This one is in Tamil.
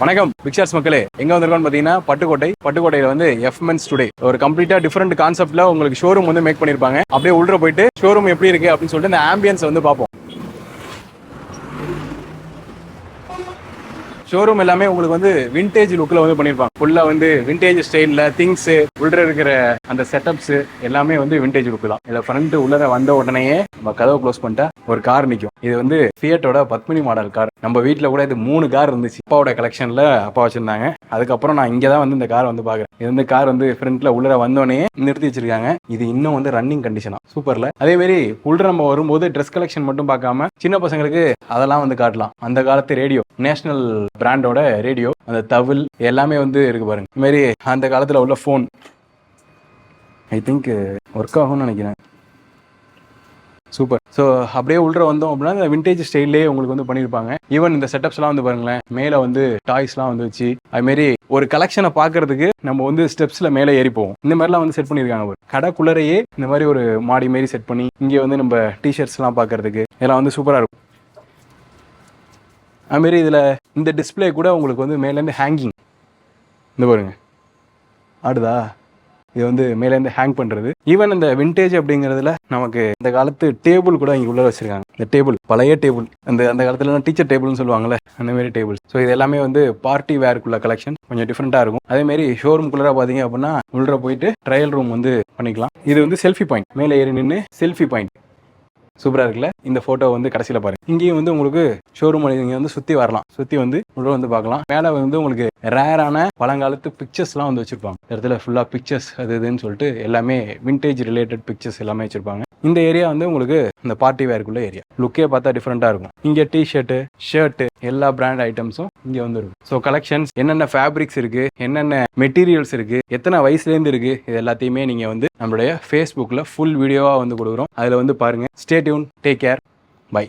வணக்கம். பிக்சர்ஸ் மக்களே எங்க வந்திருக்கோம்னு பாத்தீங்கன்னா பட்டுக்கோட்டை. பட்டுக்கோட்டையில வந்து எஃப்மென்ஸ் டுடே ஒரு கம்ப்ளீட்டா டிஃப்ரெண்ட் கான்செப்ட்ல உங்களுக்கு ஷோரூம் வந்து மேக் பண்ணிருப்பாங்க. அப்படியே உள்ள போயிட்டு ஷோரூம் எப்படி இருக்கு அப்படின்னு சொல்லிட்டு இந்த ஆம்பியன்ஸ் வந்து பார்ப்போம். ஷோரூம் எல்லாமே உங்களுக்கு வந்து விண்டேஜ் லுக்கில் வந்து பண்ணியிருப்பாங்க ஃபுல்லாக வந்து விண்டேஜ் ஸ்டைலில் திங்ஸ் உள்ள இருக்கிற அந்த செட்டப்ஸ் எல்லாமே வந்து விண்டேஜ் லுக் தான். இதில் ஃப்ரண்ட் உள்ளர வந்த உடனேயே நம்ம கதவை க்ளோஸ் பண்ணிட்டா ஒரு கார் நிற்கும் இது வந்து ஃபியட்டோட பத்மினி மாடல் கார் நம்ம வீட்டில் கூட இது மூணு கார் இருந்துச்சு. அப்பாவோட கலெக்ஷனில் அப்பா வச்சிருந்தாங்க. அதுக்கப்புறம் நான் இங்கே தான் வந்து இந்த கார் வந்து பார்க்குறேன். இது வந்து கார் வந்து ஃப்ரண்ட்ல உள்ளே வந்தோடனே நிறுத்தி வச்சிருக்காங்க. இது இன்னும் வந்து ரன்னிங் கண்டிஷனாக சூப்பரில் அதேமாரி உள்ளே உள்ள நம்ம வரும்போது ட்ரெஸ் கலெக்ஷன் மட்டும் பார்க்காம சின்ன பசங்களுக்கு அதெல்லாம் வந்து காட்டலாம். அந்த காலத்து ரேடியோ நேஷனல் பிராண்டோட ரேடியோ அந்த தவில் எல்லாமே வந்து இருக்கு பாருங்க. இதுமாரி அந்த காலத்தில் உள்ள ஃபோன் ஐ திங்க் ஒர்க் ஆகும்னு நினைக்கிறேன். சூப்பர் ஸோ அப்படியே உள்ள வந்தோம் அப்படின்னா இந்த விண்டேஜ் ஸ்டைல்லே உங்களுக்கு வந்து பண்ணியிருப்பாங்க ஈவன் இந்த செட்டப்ஸ்லாம் வந்து பாருங்களேன் மேலே வந்து டாய்ஸ்லாம் வந்து வச்சு அதுமாரி ஒரு கலெக்ஷனை பார்க்கறதுக்கு நம்ம வந்து ஸ்டெப்ஸில் மேலே ஏறி போவோம். இந்த மாதிரிலாம் வந்து செட் பண்ணியிருக்காங்க ஒரு கடைக்குள்ளரையே இந்த மாதிரி ஒரு மாடி மாரி செட் பண்ணி இங்கே வந்து நம்ம டிஷர்ட்ஸ்லாம் பார்க்கறதுக்கு இதெல்லாம் வந்து சூப்பராக இருக்கும். அதுமாரி இதில் இந்த டிஸ்ப்ளே கூட உங்களுக்கு வந்து மேலேருந்து ஹேங்கிங் இந்த பாருங்க. ஆடுதா? இது வந்து மேலேருந்து ஹேங் பண்ணுறது ஈவன் இந்த விண்டேஜ் அப்படிங்கிறதுல நமக்கு இந்த காலத்து டேபிள் கூட இங்கே உள்ள வச்சிருக்காங்க. இந்த டேபிள் பழைய டேபிள் அந்த அந்த காலத்துலலாம் டீச்சர் டேபிள்னு சொல்லுவாங்கல்ல அந்த மாதிரி டேபிள் ஸோ இது எல்லாமே வந்து பார்ட்டி வேருக்குள்ள கலெக்ஷன் கொஞ்சம் டிஃப்ரெண்ட்டாக இருக்கும். அதே ஷோரூம் குள்ளராக பார்த்தீங்க அப்படின்னா உள்ள போயிட்டு ட்ரையல் ரூம் வந்து பண்ணிக்கலாம். இது வந்து செல்ஃபி பாயிண்ட் மேலே ஏறி நின்று செல்ஃபி பாயிண்ட் சூப்பராக இருக்குல்ல? இந்த ஃபோட்டோ வந்து கடைசியில் பாருங்க இங்கேயும் வந்து உங்களுக்கு ஷோரூம் இங்கே வந்து சுற்றி வரலாம். சுற்றி வந்து உள்ள வந்து பார்க்கலாம். மேலே வந்து உங்களுக்கு ரேரான பழங்காலத்து பிக்சர்ஸ்லாம் வந்து வச்சிருப்பாங்க. இடத்துல ஃபுல்லாக பிக்சர்ஸ் அது இதுன்னு சொல்லிட்டு எல்லாமே விண்டேஜ் ரிலேட்டட் பிக்சர்ஸ் எல்லாமே வச்சிருப்பாங்க. இந்த ஏரியா வந்து உங்களுக்கு இந்த பார்ட்டி வேருக்குள்ள ஏரியா லுக்கே பார்த்தா டிஃப்ரெண்ட்டாக இருக்கும். இங்கே டிஷர்ட்டு ஷர்ட்டு எல்லா பிராண்ட் ஐட்டம்ஸும் இங்கே வந்துருக்கும் ஸோ கலெக்ஷன்ஸ் என்னென்ன ஃபேப்ரிக்ஸ் இருக்கு என்னென்ன மெட்டீரியல்ஸ் இருக்கு எத்தனை வயசுலேருந்து இருக்குது இது எல்லாத்தையுமே நீங்கள் வந்து நம்மளுடைய ஃபேஸ்புக்கில் ஃபுல் வீடியோவாக வந்து கொடுக்குறோம். அதில் வந்து பாருங்க. Stay tune take care bye